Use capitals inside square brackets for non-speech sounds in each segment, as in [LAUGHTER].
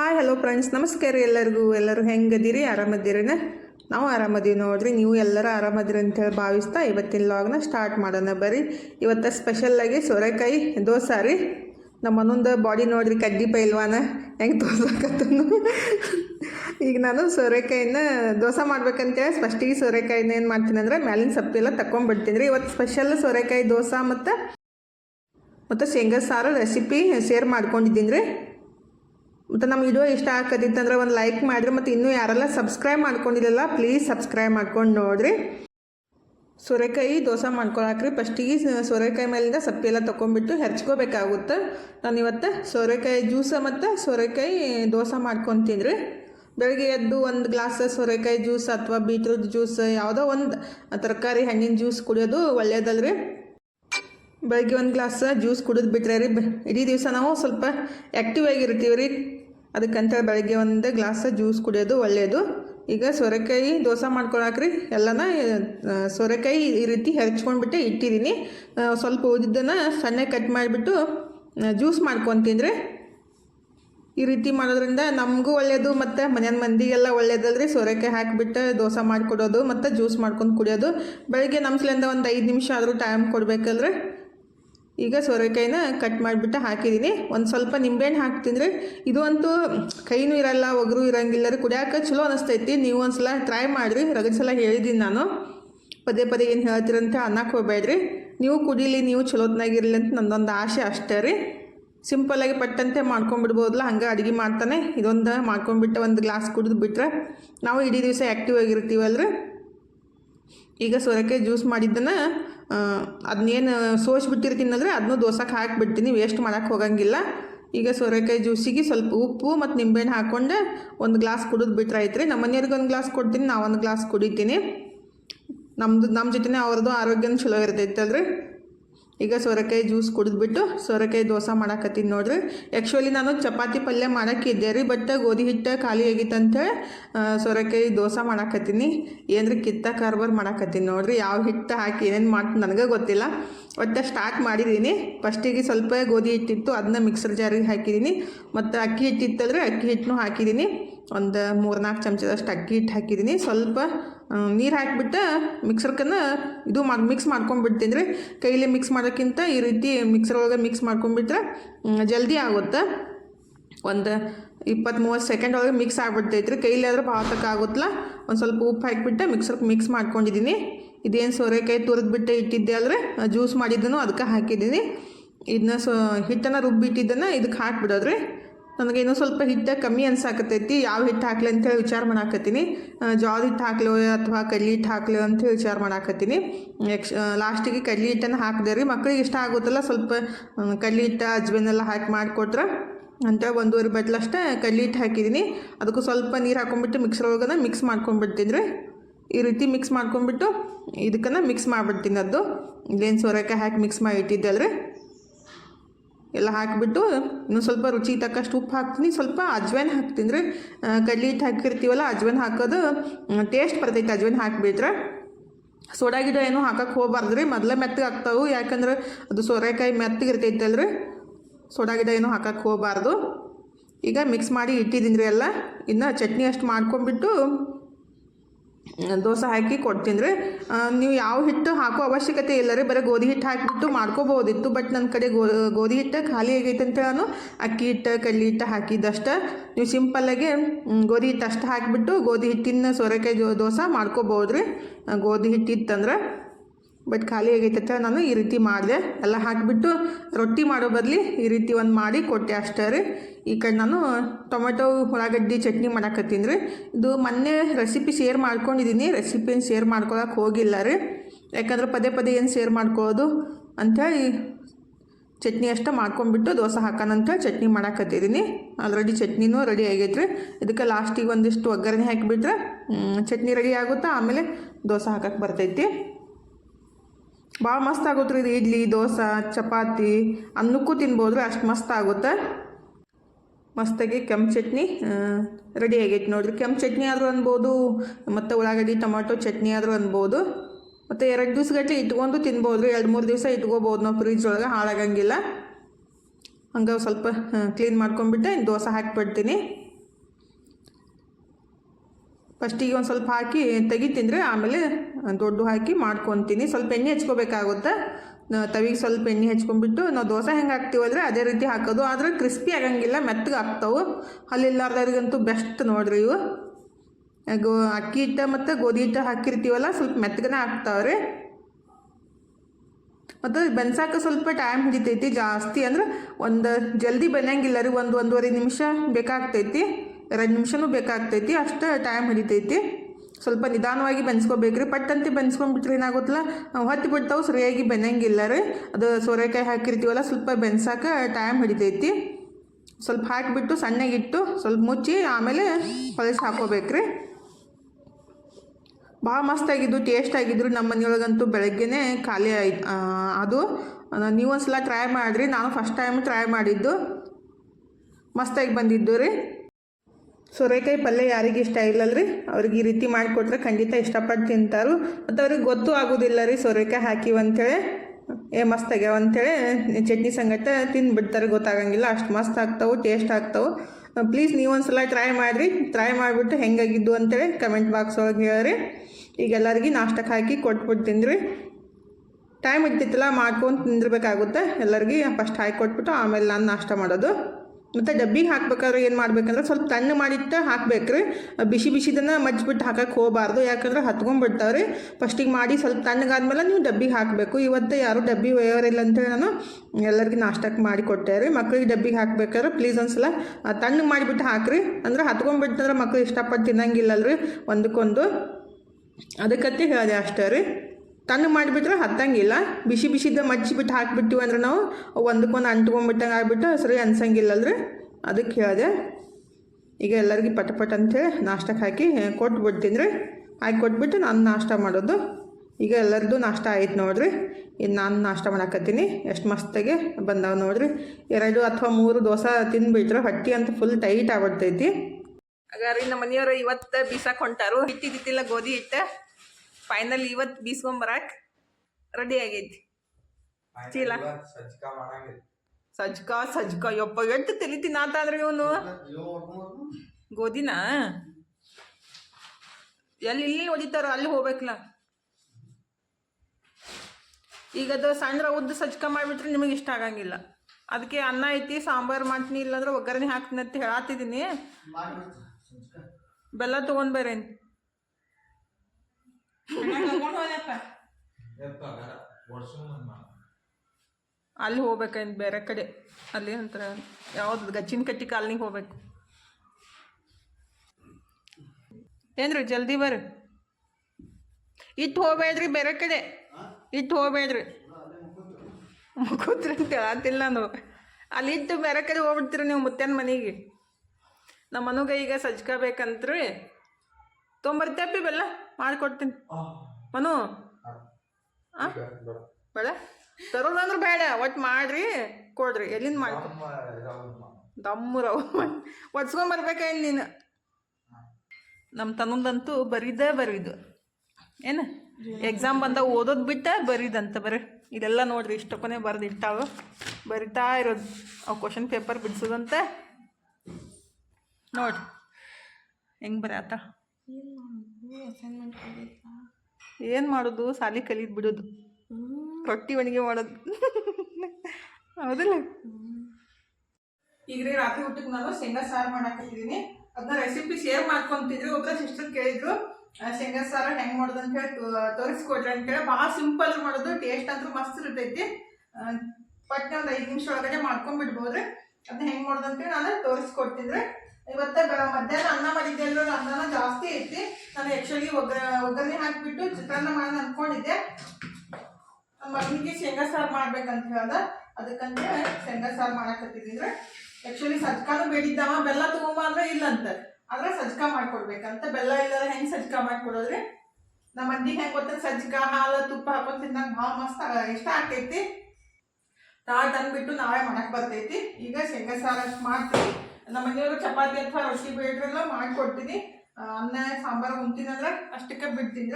Hi hello friends ನಮಸ್ಕಾರ ಎಲ್ಲರಿಗೂ. ಎಲ್ಲರೂ ಹೆಂಗದಿರಿ? ಆರಾಮದಿರಿನ? ನಾವು ಆರಾಮದೀವಿ ನೋಡ್ರಿ. ನೀವು ಎಲ್ಲರೂ ಆರಾಮದಿರಿ ಅಂತೇಳಿ ಭಾವಿಸ್ತಾ ಇವತ್ತಿನ ಲಾಗ್ನ ಸ್ಟಾರ್ಟ್ ಮಾಡೋಣ ಬರ್ರಿ. ಇವತ್ತು ಸ್ಪೆಷಲ್ಲಾಗಿ ಸೋರೆಕಾಯಿ, ದೋಸೆ ರೀ. ನಮ್ಮ ಮನೊಂದು ಬಾಡಿ ನೋಡ್ರಿ ಕಡ್ಡಿ ಪೈಲ್ವಾನ. ಹೆಂಗೆ ತೋರ್ಸಕತ್ತನು. ಈಗ ನಾನು ಸೋರೆಕಾಯಿನ ದೋಸೆ ಮಾಡ್ಬೇಕಂತೇಳಿ ಫಸ್ಟಿಗೆ ಸೋರೆಕಾಯಿನ ಏನು ಮಾಡ್ತೀನಿ ಅಂದರೆ ಮ್ಯಾಲಿನ ಸಪ್ಪೆಲ್ಲ ತಗೊಂಡ್ಬಿಡ್ತೀನಿ ರೀ. ಇವತ್ತು ಸ್ಪೆಷಲ್ ಸೋರೆಕಾಯಿ ದೋಸೆ ಮತ್ತು ಮತ್ತು ಶೇಂಗಾ ಸಾರು ರೆಸಿಪಿ ಶೇರ್ ಮಾಡ್ಕೊಂಡಿದ್ದೀನಿ ರೀ. ಮತ್ತು ನಮ್ಮ ವಿಡಿಯೋ ಇಷ್ಟ ಆಗತ್ತಿತ್ತಂದ್ರೆ ಒಂದು ಲೈಕ್ ಮಾಡಿರಿ ಮತ್ತು ಇನ್ನೂ ಯಾರೆಲ್ಲ ಸಬ್ಸ್ಕ್ರೈಬ್ ಮಾಡ್ಕೊಂಡಿರಲ್ಲ ಪ್ಲೀಸ್ ಸಬ್ಸ್ಕ್ರೈಬ್ ಮಾಡ್ಕೊಂಡು ನೋಡಿರಿ. ಸೋರೆಕಾಯಿ ದೋಸೆ ಮಾಡ್ಕೊಳಕ್ರಿ. ಫಸ್ಟಿಗೆ ಸೋರೆಕಾಯಿ ಮೇಲಿಂದ ಸಪ್ಪೆ ಎಲ್ಲ ತೊಗೊಂಬಿಟ್ಟು ಹೆರ್ಚ್ಕೋಬೇಕಾಗುತ್ತೆ. ನಾನು ಇವತ್ತು ಸೋರೆಕಾಯಿ ಜ್ಯೂಸ ಮತ್ತು ಸೋರೆಕಾಯಿ ದೋಸೆ ಮಾಡ್ಕೊತೀನಿ ಬೆಳಗ್ಗೆ ಎದ್ದು ಒಂದು ಗ್ಲಾಸ್ ಸೋರೆಕಾಯಿ ಜ್ಯೂಸ್ ಅಥವಾ ಬೀಟ್ರೂಟ್ ಜ್ಯೂಸ್ ಯಾವುದೋ ಒಂದು ತರಕಾರಿ ಹಣ್ಣಿನ ಜ್ಯೂಸ್ ಕುಡಿಯೋದು ಒಳ್ಳೆಯದಲ್ರಿ ಬೆಳಗ್ಗೆ ಒಂದು ಗ್ಲಾಸ್ ಜ್ಯೂಸ್ ಕುಡಿದು ಬಿಟ್ರೆ ರೀ ಇಡೀ ದಿವಸ ನಾವು ಸ್ವಲ್ಪ ಆ್ಯಕ್ಟಿವ್ ಆಗಿರ್ತೀವಿ ರೀ ಅದಕ್ಕಂತ ಬೆಳಗ್ಗೆ ಒಂದು ಗ್ಲಾಸ್ ಜ್ಯೂಸ್ ಕುಡಿಯೋದು ಒಳ್ಳೆಯದು ಈಗ ಸೋರೆಕಾಯಿ ದೋಸೆ ಮಾಡ್ಕೊಳಕ್ರಿ. ಎಲ್ಲನ ಸೊರೆಕಾಯಿ ಈ ರೀತಿ ಹೆರ್ಚ್ಕೊಂಡ್ಬಿಟ್ಟು ಇಟ್ಟಿದ್ದೀನಿ ಸ್ವಲ್ಪ ಉದ್ದಿದ್ದನ್ನು ಸಣ್ಣ ಕಟ್ ಮಾಡಿಬಿಟ್ಟು ಜ್ಯೂಸ್ ಮಾಡ್ಕೊತೀನಿ ಈ ರೀತಿ ಮಾಡೋದ್ರಿಂದ ನಮಗೂ ಒಳ್ಳೆಯದು ಮತ್ತು ಮನೆಯ ಮಂದಿಗೆಲ್ಲ ಒಳ್ಳೇದಲ್ರಿ. ಸೋರೆಕಾಯಿ ಹಾಕಿಬಿಟ್ಟು ದೋಸೆ ಮಾಡಿಕೊಡೋದು ಮತ್ತು ಜ್ಯೂಸ್ ಮಾಡ್ಕೊಂಡು ಕುಡಿಯೋದು. ಬೆಳಗ್ಗೆ ನಮ್ಸ್ಲಿಂದ ಒಂದು ಐದು ನಿಮಿಷ ಆದರೂ ಟೈಮ್ ಕೊಡಬೇಕಲ್ರಿ. ಈಗ ಸೋರೆಕಾಯಿನ ಕಟ್ ಮಾಡಿಬಿಟ್ಟು ಹಾಕಿದ್ದೀನಿ ಒಂದು ಸ್ವಲ್ಪ ನಿಂಬೆಹಣ್ಣು ಹಾಕ್ತೀನಿ ರೀ ಇದು ಅಂತೂ ಕೈನೂ ಇರಲ್ಲ, ಒಗರು ಇರಂಗಿಲ್ಲ ರೀ. ಕುಡಿಯೋಕೆ ಚಲೋ ಅನಿಸ್ತೈತಿ. ನೀವು ಒಂದು ಸಲ ಟ್ರೈ ಮಾಡಿರಿ. ರಗಡ್ ಸಲ ಹೇಳಿದ್ದೀನಿ ನಾನು. ಪದೇ ಪದೇ ಏನು ಹೇಳ್ತೀರಂತ ಅನ್ನಕ್ಕೆ ಹೋಗ್ಬೇಡ್ರಿ. ನೀವು ಕುಡೀಲಿ, ನೀವು ಚಲೋತ್ನಾಗಿರಲಿ ಅಂತ ನಂದೊಂದು ಆಸೆ ಅಷ್ಟೇ ರೀ. ಸಿಂಪಲ್ಲಾಗಿ ಪಟ್ಟಂತೆ ಮಾಡ್ಕೊಂಡ್ಬಿಡ್ಬೋದಲ್ಲ ಹಂಗೆ ಅಡುಗೆ ಮಾಡ್ತಾನೆ. ಇದೊಂದು ಮಾಡ್ಕೊಂಡ್ಬಿಟ್ಟು ಒಂದು ಗ್ಲಾಸ್ ಕುಡಿದು ಬಿಟ್ರೆ ನಾವು ಇಡೀ ದಿವಸ ಆ್ಯಕ್ಟಿವ್ ಆಗಿರ್ತೀವಲ್ರಿ. ಈಗ ಸೋರೆಕಾಯಿ ಜ್ಯೂಸ್ ಮಾಡಿದ್ದನ್ನು ಅದನ್ನೇನು ಸೋಸ್ಬಿಟ್ಟಿರ್ತೀನಂದ್ರೆ ಅದನ್ನೂ ದೋಸಕ್ಕೆ ಹಾಕಿಬಿಡ್ತೀನಿ ವೇಸ್ಟ್ ಮಾಡೋಕ್ಕೆ ಹೋಗಂಗಿಲ್ಲ. ಈಗ ಸೋರೆಕಾಯಿ ಜ್ಯೂಸಿಗೆ ಸ್ವಲ್ಪ ಉಪ್ಪು ಮತ್ತು ನಿಂಬೆಹಣ್ಣು ಹಾಕ್ಕೊಂಡು ಒಂದು ಗ್ಲಾಸ್ ಕುಡಿದು ಬಿಟ್ರೆ ಆಯ್ತು ರೀ ನಮ್ಮ ಮನೆಯವ್ರಿಗೆ ಒಂದು ಗ್ಲಾಸ್ ಕೊಡ್ತೀನಿ, ನಾವು ಒಂದು ಗ್ಲಾಸ್ ಕುಡಿತೀನಿ. ನಮ್ಮದು ನಮ್ಮ ಜೊತೆನೇ ಅವ್ರದ್ದು ಆರೋಗ್ಯನೂ ಚಲೋ ಇರ್ತೈತಲ್ರಿ. ಈಗ ಸೋರೆಕಾಯಿ ಜ್ಯೂಸ್ ಕುಡಿದ್ಬಿಟ್ಟು ಸೋರೆಕಾಯಿ ದೋಸೆ ಮಾಡಾಕತ್ತೀನಿ ನೋಡ್ರಿ. ಆ್ಯಕ್ಚುಲಿ ನಾನು ಚಪಾತಿ ಪಲ್ಯ ಮಾಡೋಕ್ಕಿದ್ದೆ ರೀ ಬಟ್ ಗೋಧಿ ಹಿಟ್ಟು ಖಾಲಿ ಆ, ಸೋರೆಕಾಯಿ ದೋಸೆ ಮಾಡಾಕತ್ತೀನಿ. ಏನ್ರಿ ಕಿತ್ತ ಕಾರ್ಬಾರ್ ಮಾಡಾಕತ್ತೀನಿ ನೋಡ್ರಿ ಯಾವ ಹಿಟ್ಟು ಹಾಕಿ ಏನೇನು ಮಾಡ್ತು ನನಗೆ ಗೊತ್ತಿಲ್ಲ. ಒಟ್ಟು ಸ್ಟಾರ್ಟ್ ಮಾಡಿದ್ದೀನಿ. ಫಸ್ಟಿಗೆ ಸ್ವಲ್ಪ ಗೋಧಿ ಹಿಟ್ಟಿತ್ತು ಅದನ್ನ ಮಿಕ್ಸರ್ ಜಾರಿಗೆ ಹಾಕಿದ್ದೀನಿ. ಮತ್ತು ಅಕ್ಕಿ ಹಿಟ್ಟಿತ್ತಲ್ರಿ ಅಕ್ಕಿ ಹಿಟ್ಟನ್ನು ಹಾಕಿದ್ದೀನಿ. ಒಂದು ಮೂರ್ನಾಲ್ಕು ಚಮಚದಷ್ಟು ಅಕ್ಕಿ ಹಿಟ್ಟು ಹಾಕಿದ್ದೀನಿ. ಸ್ವಲ್ಪ ನೀರು ಹಾಕಿಬಿಟ್ಟು ಮಿಕ್ಸರ್ಕನ್ನು ಇದು ಮಾಡಿ ಮಿಕ್ಸ್ ಮಾಡ್ಕೊಂಡ್ಬಿಡ್ತೀನಿ ರೀ ಕೈಲಿ ಮಿಕ್ಸ್ ಮಾಡೋಕ್ಕಿಂತ ಈ ರೀತಿ ಮಿಕ್ಸರ್ ಒಳಗೆ ಮಿಕ್ಸ್ ಮಾಡ್ಕೊಂಡ್ಬಿಟ್ರೆ ಜಲ್ದಿ ಆಗುತ್ತೆ. ಒಂದು ಇಪ್ಪತ್ತು ಮೂವತ್ತು ಸೆಕೆಂಡ್ ಒಳಗೆ ಮಿಕ್ಸ್ ಆಗ್ಬಿಡ್ತೈತೆ ರೀ ಕೈಲಿ ಆದ್ರೆ ಭಾಳ ಆಗುತ್ತಲ್ಲ? ಒಂದು ಸ್ವಲ್ಪ ಉಪ್ಪು ಹಾಕಿಬಿಟ್ಟು ಮಿಕ್ಸರ್ಗೆ ಮಿಕ್ಸ್ ಮಾಡ್ಕೊಂಡಿದ್ದೀನಿ. ಇದೇನು ಸೋರೆಕಾಯಿ ತುರಿದ್ಬಿಟ್ಟು ಇಟ್ಟಿದ್ದೆ ಅಲ್ಲರಿ ಜ್ಯೂಸ್ ಮಾಡಿದ್ದನ್ನು ಅದಕ್ಕೆ ಹಾಕಿದ್ದೀನಿ. ಇದನ್ನ ಸೊ, ಹಿಟ್ಟನ್ನು ರುಬ್ಬಿಟ್ಟಿದ್ದನ್ನು ಇದಕ್ಕೆ ಹಾಕ್ಬಿಡೋದ್ರಿ. ನನಗೆ ಇನ್ನೂ ಸ್ವಲ್ಪ ಹಿಟ್ಟು ಕಮ್ಮಿ ಅನ್ಸಾಕತ್ತೈತಿ. ಯಾವ ಹಿಟ್ಟು ಹಾಕ್ಲಿ ಅಂತೇಳಿ ವಿಚಾರ ಮಾಡಾಕತ್ತೀನಿ. ಜೋಳದ ಹಿಟ್ಟು ಹಾಕ್ಲೋ ಅಥವಾ ಕಡ್ಲಿ ಹಿಟ್ಟು ಹಾಕ್ಲೋ ಅಂತೇಳಿ ವಿಚಾರ ಮಾಡಾಕತ್ತೀನಿ. ಎಕ್ಸ್ ಲಾಸ್ಟಿಗೆ ಕಡ್ಲಿ ಹಿಟ್ಟನ್ನು ಹಾಕಿದೆ ರೀ. ಮಕ್ಳಿಗೆ ಇಷ್ಟ ಆಗುತ್ತಲ್ಲ ಸ್ವಲ್ಪ ಕಡ್ಲಿ ಹಿಟ್ಟು ಅಜ್ವೆನೆಲ್ಲ ಹಾಕಿ ಮಾಡಿಕೊಟ್ರೆ. ಅಂತ ಒಂದೂವರೆ ಬಟ್ಲಷ್ಟೇ ಕಡ್ಲಿ ಹಿಟ್ಟು ಹಾಕಿದ್ದೀನಿ. ಅದಕ್ಕೂ ಸ್ವಲ್ಪ ನೀರು ಹಾಕೊಂಡ್ಬಿಟ್ಟು ಮಿಕ್ಸರ್ ಒಳಗನ ಮಿಕ್ಸ್ ಮಾಡ್ಕೊಂಡ್ಬಿಡ್ತೀನಿ ರೀ. ಈ ರೀತಿ ಮಿಕ್ಸ್ ಮಾಡ್ಕೊಂಡ್ಬಿಟ್ಟು ಇದಕ್ಕನ್ನು ಮಿಕ್ಸ್ ಮಾಡಿಬಿಡ್ತೀನಿ ಅದು. ಇಲ್ಲೇನು ಸೋರೆಕಾಯಿ ಹಾಕಿ ಮಿಕ್ಸ್ ಮಾಡಿ ಇಟ್ಟಿದ್ದಲ್ರಿ ಎಲ್ಲ ಹಾಕಿಬಿಟ್ಟು ಇನ್ನೊಂದು ಸ್ವಲ್ಪ ರುಚಿ ತಕ್ಕಷ್ಟು ಉಪ್ಪು ಹಾಕ್ತೀನಿ. ಸ್ವಲ್ಪ ಅಜ್ವೈನ್ ಹಾಕ್ತೀನಿ ರೀ ಕಡ್ಲಿ ಹಿಟ್ಟು ಹಾಕಿರ್ತೀವಲ್ಲ, ಅಜ್ವೈನ್ ಹಾಕೋದು ಟೇಸ್ಟ್ ಬರ್ತೈತೆ ಅಜ್ವೈನ್ ಹಾಕಿಬಿಟ್ರೆ. ಸೋಡಾ ಗಿಡ ಏನೂ ಹಾಕಕ್ಕೆ ಹೋಗ್ಬಾರ್ದು ರೀ. ಮೊದಲೇ ಮೆತ್ತಗೆ ಆಗ್ತಾವೆ. ಯಾಕಂದ್ರೆ ಅದು ಸೋರೆಕಾಯಿ ಮೆತ್ತಗೆ ಇರ್ತೈತಲ್ರಿ ಸೋಡಾ ಗಿಡ ಏನೂ ಹಾಕಕ್ಕೆ ಹೋಗಬಾರ್ದು. ಈಗ ಮಿಕ್ಸ್ ಮಾಡಿ ಇಟ್ಟಿದ್ದೀನಿ ರೀ ಎಲ್ಲ. ಇನ್ನು ಚಟ್ನಿ ಅಷ್ಟು ಮಾಡ್ಕೊಂಬಿಟ್ಟು ದೋಸೆ ಹಾಕಿ ಕೊಡ್ತೀನಿ ರೀ. ನೀವು ಯಾವ ಹಿಟ್ಟು ಹಾಕೋ ಅವಶ್ಯಕತೆ ಇಲ್ಲ ರೀ. ಬರೀ ಗೋಧಿ ಹಿಟ್ಟು ಹಾಕಿಬಿಟ್ಟು ಮಾಡ್ಕೋಬೋದಿತ್ತು ಬಟ್ ನನ್ನ ಕಡೆ ಗೋ, ಗೋಧಿ ಹಿಟ್ಟು ಖಾಲಿ ಆಗೈತೆ ಅಂತ ನಾನು ಅಕ್ಕಿ ಹಿಟ್ಟು, ಕಡ್ಲಿ ಹಿಟ್ಟು ಹಾಕಿದ್ದಷ್ಟು. ನೀವು ಸಿಂಪಲ್ಲಾಗಿ ಗೋಧಿ ಹಿಟ್ಟು ಅಷ್ಟು ಹಾಕಿಬಿಟ್ಟು ಗೋಧಿ ಹಿಟ್ಟಿನ ಸೋರೆಕಾಯಿ ದೋಸೆ ಮಾಡ್ಕೋಬೋದು ರೀ ಗೋಧಿ ಹಿಟ್ಟು ಇತ್ತಂದ್ರೆ ಬಟ್ ಖಾಲಿ ಆಗೈತೆ ಅಂತ ನಾನು ಈ ರೀತಿ ಮಾಡಿದೆ. ಎಲ್ಲ ಹಾಕಿಬಿಟ್ಟು ರೊಟ್ಟಿ ಮಾಡೋ ಬದಲಿ ಈ ರೀತಿ ಒಂದು ಮಾಡಿ ಕೊಟ್ಟೆ ಅಷ್ಟೇ ರೀ. ಈ ಕಡೆ ನಾನು ಟೊಮೆಟೊ, ಉಳ್ಳಾಗಡ್ಡಿ, ಚಟ್ನಿ ಮಾಡಾಕತ್ತೀನಿ ರೀ. ಇದು ಮೊನ್ನೆ ರೆಸಿಪಿ ಶೇರ್ ಮಾಡ್ಕೊಂಡಿದ್ದೀನಿ. ರೆಸಿಪಿಯನ್ನು ಶೇರ್ ಮಾಡ್ಕೊಳಕ್ಕೆ ಹೋಗಿಲ್ಲ ರೀ. ಯಾಕಂದ್ರೆ ಪದೇ ಪದೇ ಏನು ಶೇರ್ ಮಾಡ್ಕೊಳ್ಳೋದು ಈ ಚಟ್ನಿ ಅಷ್ಟೇ ಮಾಡ್ಕೊಂಡ್ಬಿಟ್ಟು ದೋಸೆ ಹಾಕೋಣಂತ ಚಟ್ನಿ ಮಾಡಾಕತ್ತಿದ್ದೀನಿ ಆಲ್ರೆಡಿ ಚಟ್ನಿನೂ ರೆಡಿ ಆಗೈತೆ ರೀ. ಇದಕ್ಕೆ ಲಾಸ್ಟಿಗೆ ಒಂದಿಷ್ಟು ಒಗ್ಗರಣೆ ಹಾಕಿಬಿಟ್ರೆ ಚಟ್ನಿ ರೆಡಿ ಆಗುತ್ತಾ? ಆಮೇಲೆ ದೋಸೆ ಹಾಕಕ್ಕೆ ಬರ್ತೈತಿ. ಭಾಳ ಮಸ್ತ್ ಆಗುತ್ತೆ ರೀ ಇದು ಇಡ್ಲಿ, ದೋಸೆ, ಚಪಾತಿ. ಅನ್ನಕ್ಕೂ ತಿನ್ಬೋದು ರೀ ಅಷ್ಟು ಮಸ್ತ್ ಆಗುತ್ತೆ. ಮಸ್ತಾಗಿ ಕೆಂಪು ಚಟ್ನಿ ರೆಡಿ ಆಗೈತೆ ನೋಡಿರಿ. ಕೆಂಪು ಚಟ್ನಿ ಆದರೂ ಅನ್ಬೋದು, ಮತ್ತು ಉಳ್ಳಾಗಡ್ಡಿ, ಟೊಮೆಟೊ ಚಟ್ನಿ ಆದರೂ ಅನ್ಬೋದು. ಮತ್ತು ಎರಡು ದಿವ್ಸಗಟ್ಟಲೆ ಇಟ್ಕೊಂಡು ತಿನ್ಬೋದು ರೀ ಎರಡು ಮೂರು ದಿವಸ ಇಟ್ಕೋಬೋದು ನಾವು ಫ್ರಿಜ್ ಒಳಗೆ, ಹಾಳಾಗಂಗಿಲ್ಲ. ಹಂಗೆ ಸ್ವಲ್ಪ ಕ್ಲೀನ್ ಮಾಡ್ಕೊಂಡ್ಬಿಟ್ಟು ದೋಸೆ ಹಾಕಿಬಿಡ್ತೀನಿ. ಫಸ್ಟಿಗೆ ಒಂದು ಸ್ವಲ್ಪ ಹಾಕಿ ತೆಗಿ ತಿಂದರೆ ಆಮೇಲೆ ದೊಡ್ಡ ಹಾಕಿ ಮಾಡ್ಕೊತೀನಿ. ಸ್ವಲ್ಪ ಎಣ್ಣೆ ಹಚ್ಕೋಬೇಕಾಗುತ್ತೆ. ತವಿಗೆ ಸ್ವಲ್ಪ ಎಣ್ಣೆ ಹಚ್ಕೊಂಡ್ಬಿಟ್ಟು ನಾವು ದೋಸೆ ಹೆಂಗೆ ಹಾಕ್ತೀವಲ್ರಿ ಅದೇ ರೀತಿ ಹಾಕೋದು. ಆದರೆ ಕ್ರಿಸ್ಪಿ ಆಗಂಗಿಲ್ಲ, ಮೆತ್ತಗೆ ಆಗ್ತಾವೆ. ಅಲ್ಲಿಲ್ಲಾರ್ದವ್ರಿಗಂತೂ ಬೆಸ್ಟ್ ನೋಡ್ರಿ ಇವು. ಗೋ ಅಕ್ಕಿ ಹಿಟ್ಟ ಮತ್ತು ಗೋಧಿ ಹಿಟ್ಟ ಹಾಕಿರ್ತೀವಲ್ಲ, ಸ್ವಲ್ಪ ಮೆತ್ತಗನೆ ಆಗ್ತಾವ್ರಿ. ಮತ್ತು ಬೆನ್ಸಾಕ ಸ್ವಲ್ಪ ಟೈಮ್ ಹಿಡಿತೈತಿ ಜಾಸ್ತಿ. ಅಂದ್ರೆ ಒಂದು ಜಲ್ದಿ ಬೆನ್ನಂಗಿಲ್ಲ ರೀ, ಒಂದು ಒಂದೂವರೆ ನಿಮಿಷ ಬೇಕಾಗ್ತೈತಿ. ಎರಡು ನಿಮಿಷನೂ ಬೇಕಾಗ್ತೈತಿ, ಅಷ್ಟು ಟೈಮ್ ಹಿಡಿತೈತಿ. ಸ್ವಲ್ಪ ನಿಧಾನವಾಗಿ ಬೆನ್ಸ್ಕೋಬೇಕ್ರಿ. ಪಟ್ಟಂತೆ ಬೆನ್ಸ್ಕೊಂಡ್ಬಿಟ್ರೆ ಏನಾಗುತ್ತಲ್ಲ ಹೊತ್ತು ಬಿಡ್ತಾವೆ, ಸರಿಯಾಗಿ ಬೆನ್ನಂಗಿಲ್ಲ ರೀ. ಅದು ಸೋರೆಕಾಯಿ ಹಾಕಿರ್ತೀವಲ್ಲ, ಸ್ವಲ್ಪ ಬೆನ್ಸಾಕ ಟೈಮ್ ಹಿಡಿತೈತಿ. ಸ್ವಲ್ಪ ಹಾಕಿಬಿಟ್ಟು ಸಣ್ಣಗಿಟ್ಟು ಸ್ವಲ್ಪ ಮುಚ್ಚಿ ಆಮೇಲೆ ಹೊಲಸಿ ಹಾಕೋಬೇಕ್ರಿ. ಭಾಳ ಮಸ್ತಾಗಿದ್ದು ಟೇಸ್ಟ್ ಆಗಿದ್ರು ನಮ್ಮ ಮನೆಯೊಳಗಂತೂ ಬೆಳಗ್ಗೆನೇ ಖಾಲಿ ಆಯ್ತು ಅದು. ನೀವೊಂದ್ಸಲ ನೀವು ಟ್ರೈ ಮಾಡಿರಿ. ನಾನು ಫಸ್ಟ್ ಟೈಮ್ ಟ್ರೈ ಮಾಡಿದ್ದು. ಮಸ್ತಾಗಿ ಬಂದಿದ್ದು ರೀ. ಸೋರೆಕಾಯಿ ಪಲ್ಯ ಯಾರಿಗೆ ಇಷ್ಟ ಇಲ್ಲಲ್ರಿ? ಅವ್ರಿಗೆ ಈ ರೀತಿ ಮಾಡಿಕೊಟ್ರೆ ಖಂಡಿತ ಇಷ್ಟಪಟ್ಟು ತಿಂತಾರು. ಮತ್ತು ಅವ್ರಿಗೆ ಗೊತ್ತೂ ಆಗೋದಿಲ್ಲ ರೀ ಸೋರೆಕಾಯಿ ಹಾಕಿವಂಥೇಳಿ ಏ, ಮಸ್ತ್ ಆಗ್ಯಾವ ಅಂಥೇಳಿ ಚಟ್ನಿ ಸಂಗಟ ತಿಂದುಬಿಡ್ತಾರೆ, ಗೊತ್ತಾಗಂಗಿಲ್ಲ. ಅಷ್ಟು ಮಸ್ತ್ ಆಗ್ತಾವೆ, ಟೇಸ್ಟ್ ಆಗ್ತಾವೆ. ಪ್ಲೀಸ್ ನೀವು ಒಂದ್ಸಲ ಟ್ರೈ ಮಾಡಿರಿ. ಟ್ರೈ ಮಾಡಿಬಿಟ್ಟು ಹೆಂಗಾಗಿದ್ದು ಅಂತೇಳಿ ಕಮೆಂಟ್ ಬಾಕ್ಸ್ ಒಳಗೆ ಹೇಳ್ರಿ. ಈಗ ಎಲ್ಲರಿಗೆ ನಾಷ್ಟಕ್ಕೆ ಹಾಕಿ ಕೊಟ್ಬಿಟ್ಟು ತಿಂದ್ರಿ. ಟೈಮ್ ಇರ್ತಿತ್ತಲ್ಲ ಮಾಡ್ಕೊಂಡು ತಿಂದಿರ್ಬೇಕಾಗುತ್ತೆ. ಎಲ್ಲರಿಗೆ ಫಸ್ಟ್ ಹಾಕಿ ಕೊಟ್ಬಿಟ್ಟು ಆಮೇಲೆ ನಾನು ನಾಷ್ಟ ಮಾಡೋದು. ಮತ್ತು ಡಬ್ಬಿಗೆ ಹಾಕ್ಬೇಕಾದ್ರೆ ಏನು ಮಾಡ್ಬೇಕಂದ್ರೆ ಸ್ವಲ್ಪ ತಣ್ಣ ಮಾಡಿಟ್ಟು ಹಾಕ್ಬೇಕ್ರಿ. ಬಿಸಿ ಬಿಸಿದನ್ನು ಮಜ್ಜಿಬಿಟ್ಟು ಹಾಕಕ್ಕೆ ಹೋಗಬಾರ್ದು. ಯಾಕಂದ್ರೆ ಹತ್ಕೊಂಡ್ಬಿಡ್ತಾವೆ ರೀ ಫಸ್ಟಿಗೆ ಮಾಡಿ ಸ್ವಲ್ಪ ತಣ್ಣಗಾದ್ಮೇಲೆ ನೀವು ಡಬ್ಬಿಗೆ ಹಾಕಬೇಕು. ಇವತ್ತು ಯಾರು ಡಬ್ಬಿ ಒಯ್ಯೋರಿಲ್ಲ ಅಂತೇಳಿ ನಾನು ಎಲ್ಲರಿಗೂ ನಾಷ್ಟಕ್ಕೆ ಮಾಡಿ ಕೊಟ್ಟೆ ರೀ. ಮಕ್ಳಿಗೆ ಡಬ್ಬಿಗೆ ಹಾಕ್ಬೇಕಾದ್ರೆ ಪ್ಲೀಸ್ ಒಂದ್ಸಲ ತಣ್ಣಗೆ ಮಾಡಿಬಿಟ್ಟು ಹಾಕ್ರಿ. ಅಂದ್ರೆ ಹತ್ಕೊಂಡ್ಬಿಡ್ತಂದ್ರೆ ಮಕ್ಳು ಇಷ್ಟಪಟ್ಟು ತಿನ್ನಂಗಿಲ್ಲಲ್ರಿ ಒಂದಕ್ಕೊಂದು. ಅದಕ್ಕಂತ ಹೇಳಿದೆ ಅಷ್ಟೇ ರೀ. ತಣ್ಣಗೆ ಮಾಡಿಬಿಟ್ರೆ ಹತ್ತಂಗಿಲ್ಲ. ಬಿಸಿ ಬಿಸಿದ ಮಚ್ಚಿಬಿಟ್ಟು ಹಾಕಿಬಿಟ್ಟಿವಿ ಅಂದ್ರೆ ನಾವು. ಒಂದಕ್ಕೊಂದು ಅಂಟ್ಕೊಂಡ್ಬಿಟ್ಟಂಗೆ ಆಗಿಬಿಟ್ಟು ಸರಿ ಅನ್ಸಂಗಿಲ್ಲಲ್ರಿ ಅದಕ್ಕೆ ಹೇಳಿದೆ. ಈಗ ಎಲ್ಲರಿಗೂ ಪಟ ಪಟ ಅಂಥೇಳಿ ನಾಷ್ಟಕ್ಕೆ ಹಾಕಿ ಕೊಟ್ಬಿಡ್ತೀನಿ ರೀ ಹಾಕಿ ಕೊಟ್ಬಿಟ್ಟು ನಾನು ನಾಷ್ಟ ಮಾಡೋದು. ಈಗ ಎಲ್ಲರದ್ದು ನಾಷ್ಟ ಆಯ್ತು ನೋಡ್ರಿ. ಇನ್ನು ನಾನು ನಾಷ್ಟ ಮಾಡಾಕತ್ತೀನಿ. ಎಷ್ಟು ಮಸ್ತಾಗಿ ಬಂದಾವೆ ನೋಡ್ರಿ. ಎರಡು ಅಥವಾ ಮೂರು ದೋಸೆ ತಿನ್ಬಿಟ್ರೆ ಹಟ್ಟಿ ಅಂತ ಫುಲ್ ಟೈಟ್ ಆಗ್ಬಿಡ್ತೈತಿ. ಹಾಗಾದ್ರೆ ನಮ್ಮ ಮನೆಯವರು ಇವತ್ತು ಬೀಸಕ್ಕೆ ಹೊಂಟಾರು. ಹಿಟ್ಟಿದ್ದಿತ್ತಿಲ್ಲ ಗೋಧಿ ಹಿಟ್ಟು. ಫೈನಲ್ ಇವತ್ತು ಬೀಸ್ಕೊಂಬರಕ್ಕೆ ರೆಡಿ ಆಗೈತಿ. ಚೀಲ. ಸಜ್ಕ ಸಜ್ಕ ಯಪ್ಪ ಎಷ್ಟು ಅಂತ ಅಂದ್ರೆ ಇವನು? ಗೋಧಿನ? ಎಲ್ಲಿ ಇಲ್ಲಿ ಒದಿತಾರ ಅಲ್ಲಿ ಹೋಗ್ಬೇಕಲ್ಲ. ಈಗ ಅದು ಸಣ್ಣ ಉದ್ದು ಸಜ್ಕ ಮಾಡಿಬಿಟ್ರೆ ನಿಮಗೆ ಇಷ್ಟ ಆಗಂಗಿಲ್ಲ. ಅದಕ್ಕೆ ಅನ್ನ ಐತಿ ಸಾಂಬಾರು ಮಾಡ್ತೀನಿ ಇಲ್ಲಾಂದ್ರೆ ಒಗ್ಗರಣೆ ಹಾಕ್ತೀನಿ ಅಂತ ಹೇಳತ್ತಿದ್ದೀನಿ ಬೆಲ್ಲ ತೊಗೊಂಡ್ ಬೇರೇನು. ಅಲ್ಲಿ ಹೋಗ್ಬೇಕಂತ ಬೇರೆ ಕಡೆ. ಅಲ್ಲಿ ಅಂತರ ಯಾವ್ದು ಗಚ್ಚಿನ ಕಟ್ಟಿ ಕಾಲನಿಗೆ ಹೋಗ್ಬೇಕು. ಏನ್ರಿ, ಜಲ್ದಿ ಬರ್ರಿ. ಇಟ್ಟು ಹೋಗ್ಬೇಡ್ರಿ ಬೇರೆ ಕಡೆ. ಇಟ್ಟು ಹೋಗ್ಬೇಡ್ರಿ. ಮುಗುತ್ರಿ ಅಂತ ಹೇಳತ್ತಿಲ್ಲ ನಾನು. ಅಲ್ಲಿ ಇಟ್ಟು ಬೇರೆ ಕಡೆ ಹೋಗ್ಬಿಡ್ತೀರಿ ನೀವು ಮುತ್ತೇನ ಮನೆಗೆ. ನಮ್ಮ ಮನೆಗೆ ಈಗ ಸಜ್ಕ ಬೇಕಂತ್ರಿ ತೊಂಬರ್ತೇಪಿ ಬೆಲ್ಲ? ಮಾಡಿಕೊಡ್ತೀನಿ. ಮನು. ಆ? ಬೇಡ. ತರೋದಂದ್ರೆ ಬೇಡ. ಒಟ್ಟು ಮಾಡ್ರಿ ಕೊಡ್ರಿ. ಎಲ್ಲಿಂದ ಮಾಡಿ ದಮ್ಮು ರವ ಒಡ್ಸ್ಕೊಂಬರ್ಬೇಕೇನು ನೀನು? ನಮ್ಮ ತನ್ನದಂತೂ ಬರೀದೇ ಬರೀದು. ಏನು? ಎಕ್ಸಾಮ್ ಬಂದಾಗ ಓದೋದು ಬಿಟ್ಟ ಬರೀದಂತ ಬರ್ರಿ ಇದೆಲ್ಲ ನೋಡ್ರಿ ಇಷ್ಟಪ್ಪನೆ ಬರ್ದು ಇಟ್ಟಾವು. ಬರಿತಾ ಇರೋದು. ಅವು ಕ್ವಶನ್ ಪೇಪರ್ ಬಿಡ್ಸೋದಂತೆ. ನೋಡ್ರಿ. ಹೆಂಗೆ ಬರತ್ತ ಏನು ಮಾಡೋದು? ಸಾಲಿ ಕಲಿದ್ ಬಿಡೋದು. ರೊಟ್ಟಿ ಒಣಗಿ ಮಾಡೋದು. [LAUGHS] ಹೌದಲ್ಲ? ಈಗ ರಾತ್ರಿ ಊಟಕ್ಕೆ ನಾನು ಶೇಂಗಾ ಸಾರು ಮಾಡಾಕತ್ತಿದ್ದೀನಿ ಅದನ್ನ ರೆಸಿಪಿ ಶೇರ್ ಮಾಡ್ಕೊಂತಿದ್ರಿ. ಒಬ್ಬ ಸಿಸ್ಟರ್ ಕೇಳಿದ್ರು ಶೇಂಗಾ ಸಾರು ಹೆಂಗ್ ಮಾಡೋದು ಅಂತ ಹೇಳಿ ತೋರಿಸ್ಕೊಡ್ರಿ ಅಂತ ಹೇಳಿ. ಭಾಳ ಸಿಂಪಲ್ ಮಾಡೋದು ಟೇಸ್ಟ್ ಅಂತೂ ಮಸ್ತ್ ಇರ್ತೈತಿ. ಪಟ್ನೆ ಒಂದು ಐದು ನಿಮಿಷ ಒಳಗಡೆ ಮಾಡ್ಕೊಂಡ್ಬಿಡ್ಬೋದ್ರಿ. ಅದನ್ನ ಹೆಂಗ್ ಮಾಡೋದು ಅಂತೇಳಿ ನಾನು ತೋರಿಸ್ಕೊಡ್ತೀನಿ ಇವತ್ತ ಮಧ್ಯಾಹ್ನ ಅನ್ನ ಮಾಡಿದ್ದೆ ಅಲ್ರಿ, ಅನ್ನನ ಜಾಸ್ತಿ ಐತಿ. ನಾನು ಆ್ಯಕ್ಚುಲಿ ಒಗ್ಗ ಒಗ್ಗರಣೆ ಹಾಕಿಬಿಟ್ಟು ಚಿತ್ರಾನ್ನ ಮಾಡೋಣ ಅಂದ್ಕೊಂಡಿದ್ದೆ ನಮ್ಮ ಮಗನಿಗೆ ಶೇಂಗಾ ಸಾರು ಮಾಡ್ಬೇಕಂತ ಹೇಳ್ದ. ಅದಕ್ಕಂತ ಶೇಂಗಾ ಸಾರು ಮಾಡಕತ್ತಿದ್ರೆ ಆ್ಯಕ್ಚುಲಿ ಸಜ್ಕಾನು ಬೇಡಿದ್ದಾವ ಬೆಲ್ಲ ತಗೊಂಬ ಅಂದ್ರೆ ಇಲ್ಲ ಅಂತ ಆದ್ರೆ ಸಜ್ಕ ಮಾಡ್ಕೊಡ್ಬೇಕಂತ. ಬೆಲ್ಲ ಇಲ್ಲದ ಹೆಂಗ್ ಸಜ್ಕ ಮಾಡ್ಕೊಡೋದ್ರಿ? ನಮ್ಮ ಮಂದಿಗೆ ಹೆಂಗ್ ಗೊತ್ತ? ಸಜ್ಕ ಹಾಲು ತುಪ್ಪ ಹಾಕೊಂಡ್ ತಿನ್ನ ಭಾಳ ಮಸ್ತ್ ಇಷ್ಟ ಆಗ್ತೈತಿ. ತಾಟ್ ತಂದ್ಬಿಟ್ಟು ನಾವೇ ಮಾಡಕ್ ಬರ್ತೈತಿ. ಈಗ ಶೇಂಗಾ ಸಾರು ಅಷ್ಟ್ ಮಾಡ್ತೀವಿ. ನಮ್ಮ ಮನೆಯವರು ಚಪಾತಿ ಅಥವಾ ರೊಟ್ಟಿ ಬೇಡ್ರೆಲ್ಲ ಮಾಡಿಕೊಡ್ತೀನಿ. ಅನ್ನ, ಸಾಂಬಾರು ಉಣ್ತೀನಿ ಅಷ್ಟಕ್ಕೆ ಬಿಡ್ತೀನಿ.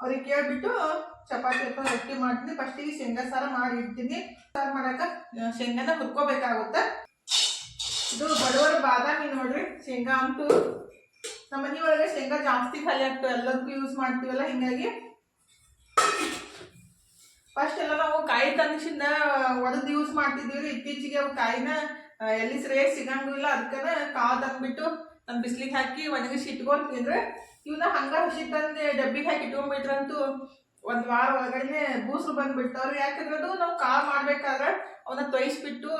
ಅವ್ರಿಗೆ ಕೇಳಿಬಿಟ್ಟು ಚಪಾತಿ ಅಥವಾ ರೊಟ್ಟಿ ಮಾಡ್ತೀನಿ. ಫಸ್ಟಿಗೆ ಶೇಂಗಾ ಸಾರ ಮಾಡಿ ಇಡ್ತೀನಿ ಸಾರು ಮಾಡಾಕ ಶೇಂಗಾನ ಹುರ್ಕೋಬೇಕಾಗುತ್ತೆ. ಇದು ಬಡವರ ಬಾದಾಮಿ ನೋಡ್ರಿ. ಶೇಂಗಾ ಅಂತೂ ನಮ್ಮ ಮನೆ ಒಳಗೆ ಶೇಂಗಾ ಜಾಸ್ತಿ ಖಾಲಿ ಆಗ್ತವೆ. ಎಲ್ಲದಕ್ಕೂ ಯೂಸ್ ಮಾಡ್ತೀವಲ್ಲ, ಹಿಂಗಾಗಿ ಫಸ್ಟ್ ಎಲ್ಲ ನಾವು ಕಾಯಿ ತಂದಿಸಿಂದ ಒಡೆದು ಯೂಸ್ ಮಾಡ್ತಿದ್ದೀವಿ ಇತ್ತೀಚೆಗೆ ಅವು ಕಾಯಿನ ಎಲ್ಲಿ ಸರಿಯಾಗಿ ಸಿಗಂಗಿಲ್ಲ ಅದಕ್ಕೆ ಕಾಳು ತಂದ್ಬಿಟ್ಟು ನಾನು ಬಿಸಿಲಿಗೆ ಹಾಕಿ ಒಣಗಿಸಿ ಇಟ್ಕೊಂತಿದ್ರೆ ಇವನ್ನ ಹಂಗ ಹಸಿ ತಂದು ಡಬ್ಬಿಗೆ ಹಾಕಿ ಇಟ್ಕೊಂಡ್ಬಿಟ್ರಂತೂ ಒಂದ್ ವಾರ ಒಳಗಡೆ ಬೂಸ್ರು ಬಂದ್ಬಿಡ್ತಾವ್ರಿ ಯಾಕಂದ್ರೆ ಅದು ನಾವು ಕಾಲ್ ಮಾಡ್ಬೇಕಾದ್ರೆ ಅವನ್ನ ತೊಯಿಸ್ಬಿಟ್ಟು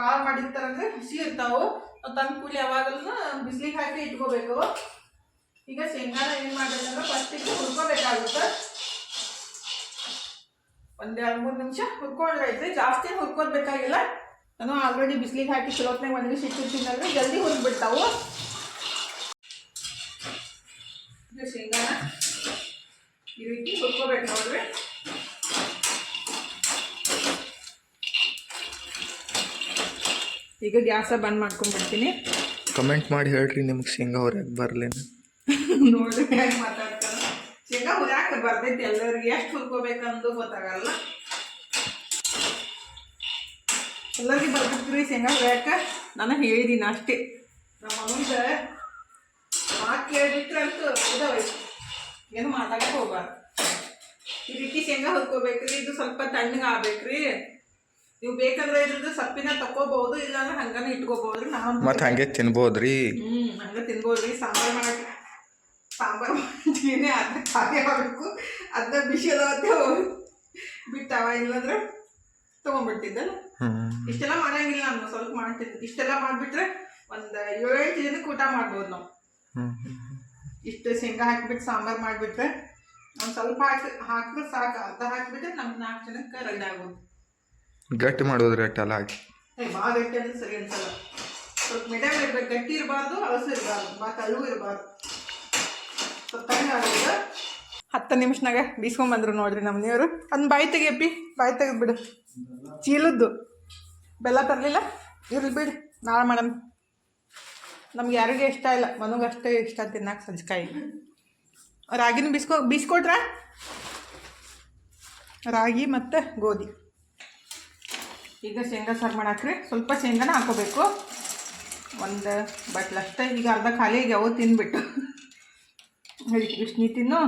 ಕಾಲ್ ಮಾಡಿರ್ತಾರಂದ್ರೆ ಹಸಿ ಇರ್ತಾವು. ನಾವು ತಂದು ಕೂಲಿ ಯಾವಾಗಲೂ ಬಿಸಿಲಿಗೆ ಹಾಕಿ ಇಟ್ಕೋಬೇಕು. ಈಗ ಶೇಂಗಾನ ಏನ್ ಮಾಡ್ಬೇಕಂದ್ರೆ ಫಸ್ಟ್ ಈಗ ಹುರ್ಕೋಬೇಕಾಗುತ್ತೆ. ಒಂದೆರಡು ಮೂರು ನಿಮಿಷ ಹುರ್ಕೊಂಡ್ರೆ ಜಾಸ್ತಿ ಹುರ್ಕೋದ್ ಬೇಕಾಗಿಲ್ಲ. ನಾನು ಆಲ್ರೆಡಿ ಬಿಸಿಲಿಗೆ ಹಾಕಿ ಚಲೋತ್ನಾಗ ಒಣಗಿಸಿ ಇಟ್ಟಿರ್ತೀನಂದ್ರೆ ಜಲ್ದಿ ಹುರಿದ್ಬಿಡ್ತಾವು. ಬಿಡ್ತಾವು ಶೇಂಗಾನ ಈ ರೀತಿ ಹುರ್ಕೋಬೇಕು ನೋಡ್ರಿ. ಈಗ ಗ್ಯಾಸ ಬಂದ್ ಮಾಡ್ಕೊಂಡ್ಬಿಡ್ತೀನಿ ಕಮೆಂಟ್ ಮಾಡಿ ಹೇಳ್ರಿ ನಿಮ್ಗೆ ಶೇಂಗಾ ಹೊರಗೆ ಬರಲೇನು? [LAUGHS] ನೋಡ್ರಿ ಹೆಂಗೆ ಮಾತಾಡ್ತಾರ. ಶೇಂಗಾ ಹುರ್ಯಾಕ ಬರ್ತೈತಿ ಎಲ್ಲರಿಗೆ. ಎಷ್ಟು ಹುರ್ಕೋಬೇಕಂದು ಗೊತ್ತಾಗಲ್ಲ. ಎಲ್ಲರಿಗೆ ಬರ್ತಿದ್ರಿ ಶೇಂಗಾ ಹುರ್ಯಾಕ ನಾನು ಹೇಳಿದ್ದೀನಿ ಅಷ್ಟೇ. ನಮ್ಮ ಮುಂದೆ ಮಾತು ಕೇಳಿಬಿಟ್ರೆ ಅಂತೂ ಇದಾವೈತಿ ಏನು ಮಾತಾಡಕ್ಕೆ ಹೋಗ್ಬಾರ್ದು. ಈ ರೀತಿ ಶೇಂಗಾ ಹುರ್ಕೋಬೇಕ್ರಿ ಇದು ಸ್ವಲ್ಪ ತಣ್ಣಗೆ ಆಗ್ಬೇಕ್ರಿ. ನೀವು ಬೇಕಂದ್ರೆ ಇದ್ರದ್ದು ಸಪ್ಪಿನ ತಕೋಬಹುದು ಇಲ್ಲಾಂದ್ರೆ ಹಂಗನ ಇಟ್ಕೋಬಹುದ್ರಿ ನಾವು ಮತ್ತೆ ಹಂಗೆ ತಿನ್ಬೋದ್ರಿ. ಹ್ಮ್ ಹಂಗೆ ತಿನ್ಬೋದ್ರಿ. ಸಾಂಬಾರು ಮಾಡಕ್ಕೆ ಸಾಂಬಾರು ಮಾಡ್ತೀನಿ ಅದ ಖಾಲಿ ಆಗಬೇಕು. ಅದ ಬಿಸಿ ಅದಾವತ್ತೆ ಬಿಟ್ಟಾವ ಇಲ್ಲಾಂದ್ರೆ ತಗೊಂಡ್ಬಿಡ್ತಿದ್ದಲ್ಲ. ಹ್ಞೂ ಇಷ್ಟೆಲ್ಲ ಮಾಡಂಗಿಲ್ಲ ನಾನು ಸ್ವಲ್ಪ ಮಾಡ್ತೀನಿ ಇಷ್ಟೆಲ್ಲ ಮಾಡ್ಬಿಟ್ರೆ ಒಂದ್ ಏಳು ದಿನಕ್ಕೆ ಊಟ ಮಾಡ್ಬೋದು ನಾವು. ಇಷ್ಟು ಶೇಂಗಾ ಹಾಕ್ಬಿಟ್ಟು ಸಾಂಬಾರ್ ಮಾಡ್ಬಿಟ್ರೆ ಒಂದ್ ಸ್ವಲ್ಪ ಹಾಕಿ ಹಾಕಿದ್ರೆ ಸಾಕು. ಅರ್ಧ ಹಾಕ್ಬಿಟ್ರೆ ನಮ್ಗೆ ನಾಲ್ಕು ಜನಕ್ಕೆ ರೆಡಿ ಆಗ್ಬೋದು. ಗಟ್ಟಿ ಮಾಡೋದ್ರೆ ಅಟ್ಟೆಲ್ಲ ಹಾಕಿ. ಏ ಭಾಳ ಗಟ್ಟಿ ಅಂದ್ರೆ ಸರಿ ಅನ್ಸಲ್ಲ. ಸ್ವಲ್ಪ ಮಿಡಿಯಮ್ ಇರ್ಬೇಕು. ಗಟ್ಟಿ ಇರಬಾರ್ದು ಅಳಸು ಇರಬಾರ್ದು. ಭಾಳ ಅಲ್ಲೂ ಇರಬಾರ್ದು. ಸ್ವಲ್ಪ ಆಗೋದು ಹತ್ತು ನಿಮಿಷನಾಗ ಬೀಸ್ಕೊಂಬಂದ್ರು ನೋಡ್ರಿ ನಮ್ಮ ನೀವರು ಅದನ್ನ ಬಾಯಿ ತೆಗಿಯಪ್ಪಿ ಬಾಯಿ ತೆಗೆದ್ಬಿಡು. ಚೀಲದ್ದು. ಬೆಲ್ಲ ತರಲಿಲ್ಲ? ಇರ್ಲಿ ಬಿಡಿ, ನಾಳೆ ಮಾಡಮ್. ನಮ್ಗೆ ಯಾರಿಗೂ ಇಷ್ಟ ಇಲ್ಲ ಮನಗಷ್ಟೇ ಇಷ್ಟ ತಿನ್ನಕ್ಕೆ ಸಜ್ಜಕಾಯಿ ರಾಗಿನ ಬೀಸ್ಕೊ, ಬೀಸ್ಕೊಟ್ರ? ರಾಗಿ ಮತ್ತು ಗೋಧಿ. ಈಗ ಶೇಂಗಾ ಸಾರು ಮಾಡಾಕ್ರಿ, ಸ್ವಲ್ಪ ಶೇಂಗಾನ ಹಾಕೋಬೇಕು. ಒಂದು ಬಟ್ಲಷ್ಟೇ ಈಗ ಅರ್ಧ ಖಾಲಿ, ಈಗ ಆಗ್ಯಾವು ತಿಂದ್ಬಿಟ್ಟು ಹೇಳಿ ನೀ ತಿನ್ನು.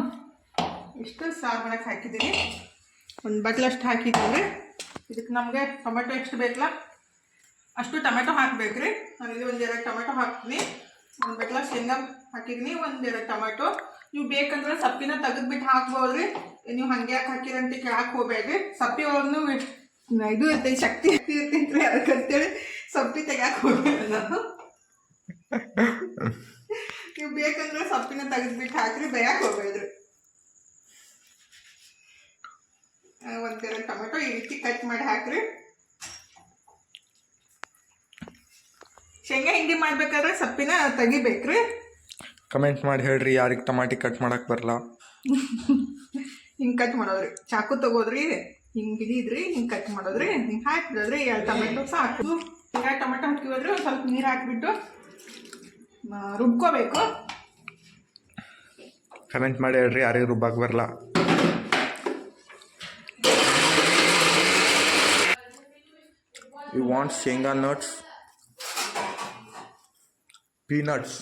ಇಷ್ಟು ಸಾರು ಮಾಡಕ್ಕೆ ಹಾಕಿದ್ದೀನಿ ಒಂದು ಬಟ್ಲಷ್ಟು ಹಾಕಿದ್ದೀನಿ ಇದಕ್ಕೆ ನಮಗೆ ಟೊಮೆಟೊ ಎಷ್ಟು ಬೇಕಲ್ಲ? ಅಷ್ಟು ಟೊಮೆಟೊ ಹಾಕ್ಬೇಕ್ರಿ. ಒಂದು ಎರಡು ಟೊಮೆಟೊ ಹಾಕ್ತೀನಿ. ಒಂದು ಬೇಕಲ್ಲ ಶೇಂಗಾ ಹಾಕಿದ್ದೀನಿ ಎರಡು ಟೊಮೆಟೊ. ನೀವು ಬೇಕಂದ್ರೆ ಸಪ್ಪಿನ ತೆಗೆದ್ಬಿಟ್ಟು ಹಾಕ್ಬೋದ್ರಿ. ನೀವು ಹಂಗೆ ಯಾಕೆ ಹಾಕಿರಂತ ಕೇಳಕ್ಕೆ ಹೋಗ್ಬೇಡ್ರಿ. ಸಪ್ಪಿ ಒಳಗೂ ಇದು ಇರ್ತೈತಿ ಶಕ್ತಿ ಇರ್ತೈತ್ರಿ ಅದಕ್ಕಂತೇಳಿ ಸಪ್ಪಿ ತೆಗ್ಯಾಕೆ ಹೋಗ್ಬೇಡ ನಾವು. [LAUGHS] ನೀವು ಬೇಕಂದ್ರೆ ಸಪ್ಪಿನ ತೆಗೆದ್ಬಿಟ್ಟು ಹಾಕ್ರಿ ಬೇಯಕ್ಕೆ ಹೋಗ್ಬೇಡ್ರಿ. ಒಂದೆರಡು ಟೊಮೆಟೊ ಈ ರೀತಿ ಕಟ್ ಮಾಡಿ ಹಾಕ್ರಿ. ಶೇಂಗಾ ಹಿಂಡಿ ಮಾಡ್ಬೇಕಾದ್ರೆ ಸಪ್ಪಿನ ತೆಗಿಬೇಕ್ರಿ. ಕಮೆಂಟ್ ಮಾಡಿ ಹೇಳ್ರಿ ಯಾರಿಗೆ ಟಮಾಟಿ ಕಟ್ ಮಾಡಕ್ಕೆ ಬರಲ್ಲ [LAUGHS] ಹಿಂಗೆ ಕಟ್ ಮಾಡೋದ್ರಿ. ಚಾಕು ತಗೋದ್ರಿ ಹಿಂಗೆ ಹಿಡಿದ್ರಿ ಹಿಂಗೆ ಕಟ್ ಮಾಡೋದ್ರಿ ಹಿಂಗೆ ಹಾಕಿಬಿಡೋದ್ರಿ ಎರಡು ಟೊಮೆಟೊ ಸಾಕು ಎರಡು ಟೊಮೆಟೊ ಹಾಕಿಬಿಡ್ರಿ ಒಂದು ಸ್ವಲ್ಪ ನೀರು ಹಾಕಿಬಿಟ್ಟು ರುಬ್ಕೋಬೇಕು. ಕಮೆಂಟ್ ಮಾಡಿ ಹೇಳ್ರಿ ಯಾರಿಗೆ ರುಬ್ಬಕ್ಕೆ ಬರಲ್ಲ ಯು ವಾಂಟ್ ಶೇಂಗಾ ನಟ್ಸ್ ಪೀನಟ್ಸ್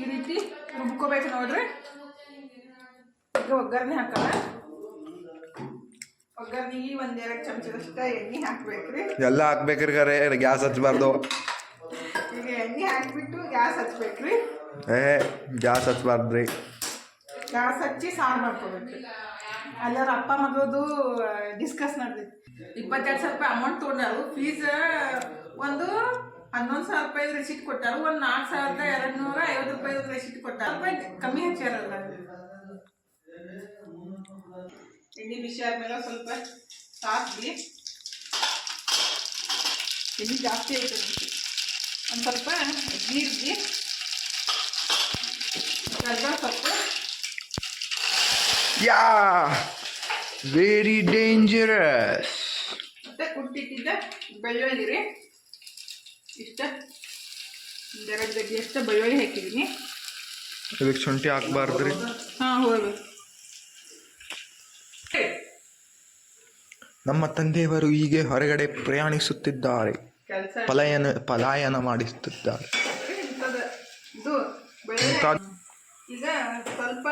ಈ ರೀತಿ ರುಬ್ಕೋಬೇಕು ನೋಡ್ರಿ. ಈಗ ಒಗ್ಗರಣೆ ಹಾಕಲ್ಲ ಒಗ್ಗರಣೆಗೆ ಒಂದೆರಡು ಚಮಚದಷ್ಟ ಎಣ್ಣೆ ಹಾಕ್ಬೇಕ್ರಿ. ಎಲ್ಲ ಹಾಕ್ಬೇಕ್ರಿ ಖರೆ ಗ್ಯಾಸ್ ಹಚ್ಚಬಾರ್ದು ಈಗ ಎಣ್ಣೆ ಹಾಕ್ಬಿಟ್ಟು ಗ್ಯಾಸ್ ಹಚ್ಬೇಕ್ರಿ. ಏ ಗ್ಯಾಸ್ ಹಚ್ಚಬಾರ್ದ್ರಿ ಗ್ಯಾಸ್ ಹಚ್ಚಿ ಸಾರು ಮಾಡ್ಕೋಬೇಕ್ರಿ. ಅಲ್ಲಾರ ಅಪ್ಪ ಮಗದು ಡಿಸ್ಕಸ್ ನಡೆದಿತ್ತು ಇಪ್ಪತ್ತೆರಡು ಸಾವಿರ ರೂಪಾಯಿ ಅಮೌಂಟ್ ತೊಗೊಂಡಾರು. ಫೀಸ್ ಒಂದು ಹನ್ನೊಂದು ಸಾವಿರ ರೂಪಾಯಿ ರೆಸಿಟ್ ಕೊಟ್ಟಾರು. ಒಂದು ನಾಲ್ಕು ಸಾವಿರದ ಎರಡು ನೂರ ಐವತ್ತು ರೂಪಾಯಿ ರೆಸಿಟ್ ಕೊಟ್ಟಾರು. ರೂಪಾಯಿ ಕಮ್ಮಿ ಹಚ್ಚಾರಲ್ಲ ಎಣ್ಣೆ ಬಿಸಿ ಆದ್ಮೇಲೆ ಸ್ವಲ್ಪ ಸಾಕಿ ಎಣ್ಣೆ ಜಾಸ್ತಿ ಐತೆ ಒಂದು ಸ್ವಲ್ಪ ಜೀರಿಗೆ ಕರ್ಬೇವು ಯಾ ವೆರಿ ಡೇಂಜರಸ್ ಮತ್ತೆ ಕುಟ್ಟಿಟ್ಟಿದ್ದ ಬೆಳ್ಳುಳ್ಳಿ ರೀ ಇಷ್ಟ ಒಂದೆರಡು ಗಡ್ಡಿ ಅಷ್ಟು ಬೆಳ್ಳುಳ್ಳಿ ಹಾಕಿದ್ದೀನಿ. ಇದಕ್ಕೆ ಶುಂಠಿ ಹಾಂ ಹೋಗ್ಬೇಕು ನಮ್ಮ ತಂದೆಯವರು ಹೀಗೆ ಹೊರಗಡೆ ಪ್ರಯಾಣಿಸುತ್ತಿದ್ದಾರೆ. ಪಲಾಯನ ಪಲಾಯನ ಮಾಡಿಸುತ್ತಿದ್ದಾರೆ. ಈಗ ಸ್ವಲ್ಪ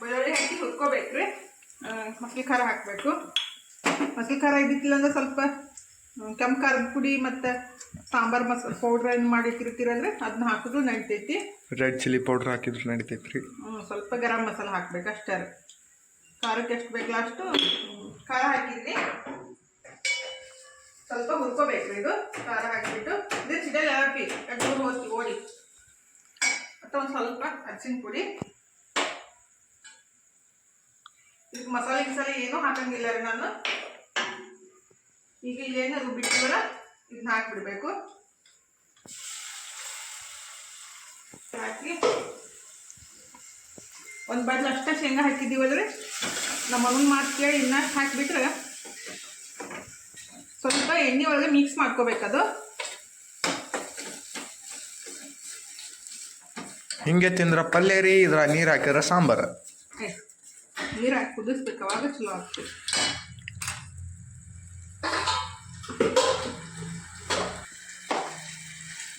ಬೆಳ್ಳುಳ್ಳಿ ಹಾಕಿ ಹುರ್ಕೋಬೇಕ್ರಿ. ಮಸ್ಲಿ ಖಾರ ಹಾಕಬೇಕು. ಮಸ್ಲಿ ಖಾರ ಇದ್ದಿತ್ತಿಲ್ಲ ಅಂದ್ರೆ ಸ್ವಲ್ಪ ಕೆಂಪು ಖಾರದ ಪುಡಿ ಮತ್ತು ಸಾಂಬಾರು ಮಸಾಲ ಪೌಡ್ರ್ ಏನು ಮಾಡಿಟ್ಟಿರ್ತೀರಲ್ರಿ? ಅದನ್ನ ಹಾಕಿದ್ರು ನಡಿತೈತಿ. ರೆಡ್ ಚಿಲ್ಲಿ ಪೌಡ್ರ್ ಹಾಕಿದ್ರು ನಡಿತೈತಿ ರೀ ಸ್ವಲ್ಪ ಗರಂ ಮಸಾಲ ಹಾಕ್ಬೇಕು ಅಷ್ಟೇ ರೀ. ಖಾರಕ್ಕೆ ಎಷ್ಟು ಬೇಕಲ್ಲ ಅಷ್ಟು ಖಾರ ಹಾಕಿದ್ರಿ ಸ್ವಲ್ಪ ಹುರ್ಕೋಬೇಕು ಇದು. ಖಾರ ಹಾಕಿಬಿಟ್ಟು. ಇದು ಚಿಡಲ್ ಹಾಕಿ ಎರಡು ಹೋಗಿ ಓಡಿ. ಮತ್ತು ಒಂದು ಸ್ವಲ್ಪ ಹಚ್ಚಿನ ಪುಡಿ. ಇದಕ್ಕೆ ಮಸಾಲೆ ಗಿಸಾಲೆ ಏನೂ ಹಾಕಂಗಿಲ್ಲ ರೀ ನಾನು. ಈಗ ಇಲ್ಲೇನು ರುಬ್ಬಿಟ್ಟಿವಲ್ಲ ಇದನ್ನ ಹಾಕ್ಬಿಡ್ಬೇಕು. ಹಾಕಿ. ಒಂದು ಬಟ್ಲು ಅಷ್ಟೇ ಶೇಂಗಾ ಹಾಕಿದ್ದೀವಲ್ರಿ ನಮ್ಮ ಮಗನ ಮಾತು ಕೇಳಿ ಇನ್ನ ಹಾಕಿಬಿಟ್ರೆ ಸ್ವಲ್ಪ ಎಣ್ಣೆ ಒಳಗೆ ಮಿಕ್ಸ್ ಮಾಡ್ಕೋಬೇಕದು. ಹಿಂಗೆ ತಿಂದ್ರ ಪಲ್ಯ ರೀ ಇದ್ರ ನೀರು ಹಾಕಿದ್ರೆ ಸಾಂಬಾರ. ನೀರು ಹಾಕಿ ಕುದಿಸ್ಬೇಕು ಅವಾಗ ಚಲೋ ಆಗ್ತದೆ.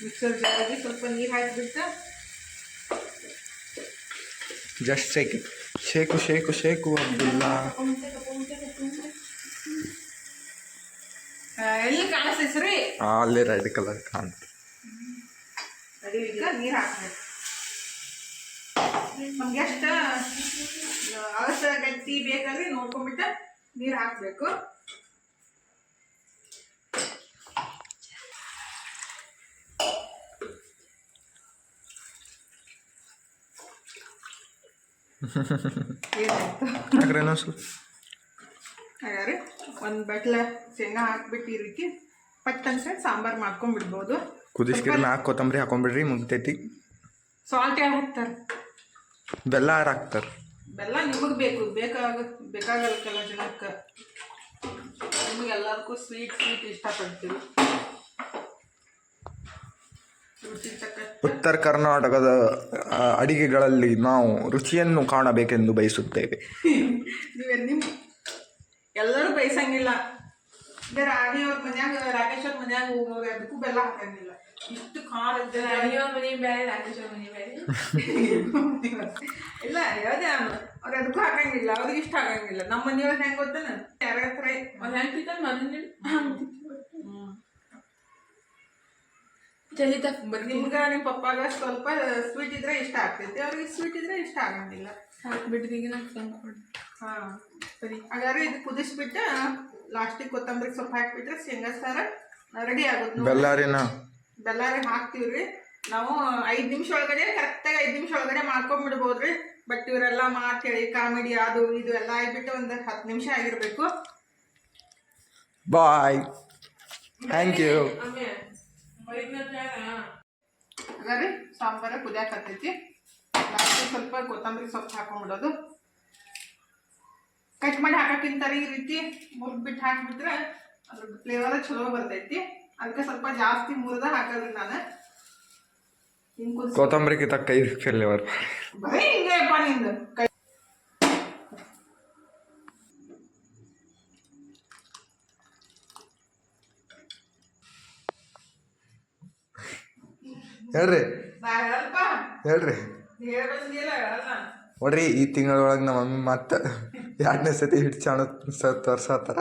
ಮಿಕ್ಸರ್ ಜಾರಿಗೆ ಸ್ವಲ್ಪ ನೀರು ಹಾಕಿಬಿಟ್ಟು just shake shake shake shake Abdulla. ಎಲ್ಲಿ ಕಾಣಿಸ್ತೈತ್ರಿ ಆ, ಅಲ್ಲೇ ರೆಡ್ ಕಲರ್ ಕಾಣ್ತ ನೀರು ಹಾಕ್ಬೇಕು. ನಮ್ಗೆ ಎಷ್ಟು ಅಳಸ ಗಟ್ಟಿ ಬೇಕಾದ್ರೆ ನೋಡ್ಕೊಂಡ್ಬಿಟ್ಟು ನೀರು ಹಾಕಬೇಕು. ಹಾಗಾದ್ರೆ ಒಂದು ಬಟ್ಲ ಶೇಂಗಾ ಹಾಕ್ಬಿಟ್ಟು ಈ ರೀತಿ ಪಟ್ ಅನ್ಸೆಟ್ ಸಾಂಬಾರ್ ಮಾಡ್ಕೊಂಡ್ಬಿಡ್ಬೋದು. ಕುದಿಸ್ಕಿರ ಮ್ಯಾಗ ಕೊತ್ತಂಬರಿ ಹಾಕೊಂಡ್ಬಿಡ್ರಿ ಮುಗ್ತೈತಿ ಸಾಲ್ಟ್ ಯಾರು ಹಾಕ್ತಾರೆ. ಬೆಲ್ಲ ಹಾಕ್ತಾರೆ. ಬೆಲ್ಲ ನಿಮಗೆ ಬೇಕು ಬೇಕಾಗ ಬೇಕಾಗಲ್ಲ ಕೆಲ ಜನಕ್ಕೆ. ನಿಮಗೆ ಎಲ್ಲರಿಗೂ ಸ್ವೀಟ್ ಸ್ವೀಟ್ ಇಷ್ಟಪಡ್ತೀವಿ ಉತ್ತರ ಕರ್ನಾಟಕದ ಅಡಿಗೆಗಳಲ್ಲಿ ನಾವು ರುಚಿಯನ್ನು ಕಾಣಬೇಕೆಂದು ಬಯಸುತ್ತೇವೆ. ನೀವೇ ನಿಮ್ಮ ಎಲ್ಲರೂ ಬಯಸಂಗಿಲ್ಲ. ಬೇರೆ ಆಗಿ ಅವ್ರ ಮನ್ಯಾಗ ರಾಕೇಶ್ ಅವ್ರ ಮನ್ಯಾಗ ಹೋಗೋರು ಅದಕ್ಕೂ ಬೆಲ್ಲ ಹಾಕಂಗಿಲ್ಲ. ಇಷ್ಟು ಇದ್ದರೆ ಮನೆ ಬೇರೆ ರಾಕೇಶ್ ಮನೆ ಬೇರೆ ಇಲ್ಲ ಯಾವುದೇ ಅವ್ರು ಅದಕ್ಕೂ ಹಾಕಂಗಿಲ್ಲ ಅವ್ರಿಗೆ ಇಷ್ಟ ಆಗಂಗಿಲ್ಲ ನಮ್ಮ ಮನೆಯೊಳಗೆ ಹೆಂಗೆ ಗೊತ್ತೇನ ಯಾರ ಹತ್ರ ಅವ್ರು ಹೆಂಗ್ ತಿಂತಾರ ಮನೆ ಚಲಿತ ನಿಮ್ಗ ನಿಮ್ಮ ಪಪ್ಪಾಗ ಸ್ವಲ್ಪ ಸ್ವೀಟ್ ಇದ್ರೆ ಇಷ್ಟ ಆಗ್ತೈತಿ ಅವ್ರಿಗೆ ಸ್ವೀಟ್ ಇದ್ರೆ ಇಷ್ಟ ಆಗಂಗಿಲ್ಲ ಹಾಕ್ಬಿಟ್ರಿ ಈಗ ನಂಗೆ ತಂದು ಕೊಡಿ ಹಾ ಸರಿ ಹಾಗಾದ್ರೆ ಇದು ಕುದಿಸ್ಬಿಟ್ಟು ಲಾಸ್ಟಿಗೆ ಕೊತ್ತಂಬರಿ ಸ್ವಲ್ಪ ಹಾಕ್ಬಿಟ್ರೆ ಶೇಂಗಾ ಸಾರ ರೆಡಿ ಆಗುತ್ತೆ ನೋಡಿ. ಬೆಲ್ಲಾರಿನ ಬೆಲ್ಲಾರಿ ಹಾಕ್ತೀವ್ರಿ. ನಾವು ಐದು ನಿಮಿಷ ಒಳಗಡೆ ಕರೆಕ್ಟಾಗಿ ಐದು ನಿಮಿಷ ಒಳಗಡೆ ಮಾಡ್ಕೊಂಡ್ಬಿಡ್ಬೋದ್ರಿ ಬಟ್ ಇವರೆಲ್ಲ ಮಾತೇಳಿ ಕಾಮಿಡಿ ಅದು ಇದು ಎಲ್ಲ ಆಗ್ಬಿಟ್ಟು ಒಂದು ಹತ್ತು ನಿಮಿಷ ಆಗಿರಬೇಕು. ಬಾಯ್ ಥ್ಯಾಂಕ್ ಯು ಹಾಗಾದ್ರೆ ಸಾಂಬಾರ ಕುದಿಯಾಕತ್ತೈತಿ ಹತ್ತೈತಿ ಸ್ವಲ್ಪ ಕೊತ್ತಂಬರಿ ಸೊಪ್ಪು ಹಾಕೊಂಡ್ಬಿಡೋದು ಕಟ್ ಮಾಡಿ ಹಾಕಕ್ಕಿಂತ ಈ ರೀತಿ ಮುರ್ದ್ಬಿಟ್ಟು ಹಾಕ್ಬಿಟ್ರೆ ಅದ್ರ ಫ್ಲೇವರ್ ಚಲೋ ಬರ್ತೈತಿ. ಅದಕ್ಕೆ ಸ್ವಲ್ಪ ಜಾಸ್ತಿ ಮುರಿದ ಹಾಕೋದ್ರಿ ನಾನು. ಕೊತ್ತಂಬರಿ ಕುದಿಸಿ ಕೈ ಫ್ಲೇವರ್ ಬರೀ ಹಿಂಗೆಪ್ಪ ನಿಂದು. ಕೈ ಹೇಳ್ರಿ. ಹೇಳ್ರಿ. ನೋಡ್ರಿ ಈ ತಿಂಗಳೊಳಗೆ ನಮ್ಮ ಮಮ್ಮಿ ಮತ್ತೆ ಎರಡನೇ ಸತಿ ಹಿಟ್ಟು ಚಾಣ ತೋರ್ಸತ್ತಾರ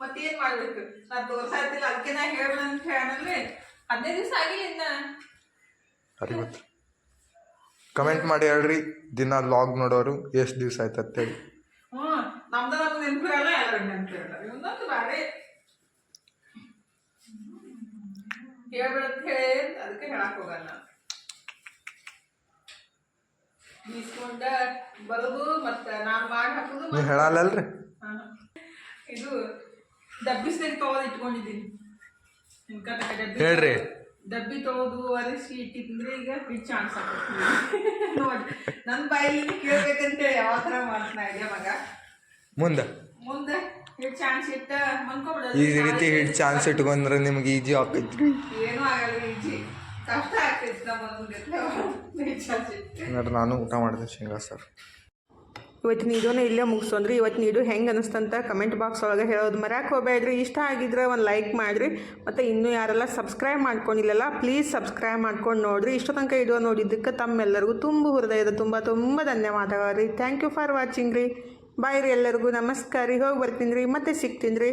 ಮತ್ತೇನ್ ಮಾಡ್ಬೇಕು? ನಾ ತೋರ್ಸಾತಿಲ್ಲ ಅದಕ್ಕೆ ನಾ ಹೇಳ ಅಂತ ಹೇಳಂದ್ರೆ ಹದಿನೈದು ದಿವಸ ಆಗಿಲ್ಲ ಇನ್ನ. ಕಮೆಂಟ್ ಮಾಡಿ ಹೇಳ್ರಿ ದಿನ ಲಾಗ್ ನೋಡೋರು ಎಷ್ಟು ದಿವಸ ಆಯ್ತು ಅಂತೇಳಿ ಹ್ಞೂ ನಮ್ದು ನಮ್ಗೆ ನೆನಪಿರಲ್ಲ ಎಲ್ಲರೂ ನೆನಪಿರಲ್ಲ ಇವೊಂದೊಂದು ಬಾರಿ. ಹೇಳ್ಬಿಡತ್ ಹೇಳಿ ಅದಕ್ಕೆ ಹೇಳಕ್ ಹೋಗಲ್ಲ. ಬೀಸ್ಕೊಂಡ ಬರೋದು ಮತ್ತೆ ನಾನು ಮಾಡಿ ಹಾಕೋದು ನೀವು ಹೇಳಲ್ಲಲ್ರಿ? ಇದು ಡಬ್ಬಿ ಸೇರಿ ತಗೋದು ಇಟ್ಕೊಂಡಿದ್ದೀನಿ. ಹೇಳ್ರಿ. ಡಬ್ಬಿ ತಗೋದು ಅರಿಸಿ ಇಟ್ಟಿದ್ರೆ ಈಗ ಫ್ರಿಜ್ ಚಾನ್ಸ್ ನೋಡಿ ನನ್ನ ಬಾಯಲ್ಲಿ ಕೇಳ್ಬೇಕಂತೇಳಿ ಯಾವ ಥರ ಮಾಡ್ತಾ ಇದೆಯಾ ಮಗ? ಮುಂದೆ. ಮುಂದೆ ಹಿಡ್ ಚಾನ್ಸ್ ಇಟ್ಟ ಮನ್ಕೊಬಿಡೋದು ಈ ರೀತಿ ಹಿಡ್ ಚಾನ್ಸ್ ಇಟ್ಕೊಂಡ್ರೆ ನಿಮ್ಗೆ ಈಜಿ ಆಕೈತ್ರಿ ಏನೂ ಆಗಲ್ಲ ಈಜಿ ಕಷ್ಟ ಆಗ್ತೈತಿ ನಮ್ಮ ನಾನು ಊಟ ಮಾಡಿದೆ ಶೇಂಗಾ ಸರ್. ಇವತ್ತಿನ ವಿಡಿಯೋನ ಇಲ್ಲೇ ಮುಗಿಸೋನ್ರಿ ಇವತ್ತಿನ ವಿಡಿಯೋ ಹೆಂಗೆ ಅನಿಸ್ತಂತ ಕಮೆಂಟ್ ಬಾಕ್ಸ್ ಒಳಗೆ ಹೇಳೋದು ಮರ್ಯಾಕೆ ಹೋಗ್ಬೇಡ್ರಿ. ಇಷ್ಟ ಆಗಿದ್ರೆ ಒಂದು ಲೈಕ್ ಮಾಡಿರಿ. ಮತ್ತು ಇನ್ನೂ ಯಾರೆಲ್ಲ ಸಬ್ಸ್ಕ್ರೈಬ್ ಮಾಡ್ಕೊಂಡಿಲ್ಲಲ್ಲ ಪ್ಲೀಸ್ ಸಬ್ಸ್ಕ್ರೈಬ್ ಮಾಡ್ಕೊಂಡು ನೋಡಿರಿ. ಇಷ್ಟು ತನಕ ಇದು ನೋಡಿದ್ದಕ್ಕೆ ತಮ್ಮೆಲ್ಲರಿಗೂ ತುಂಬ ಹೃದಯದ ತುಂಬ ತುಂಬ ಧನ್ಯವಾದಗಳು ರೀ. ಥ್ಯಾಂಕ್ ಯು ಫಾರ್ ವಾಚಿಂಗ್ ರೀ. ಬಾಯ್ ರೀ ಎಲ್ಲರಿಗೂ. ನಮಸ್ಕಾರ ರೀ. ಹೋಗಿ ಬರ್ತೀನಿ ರೀ. ಮತ್ತೆ ಸಿಗ್ತೀನಿ ರೀ.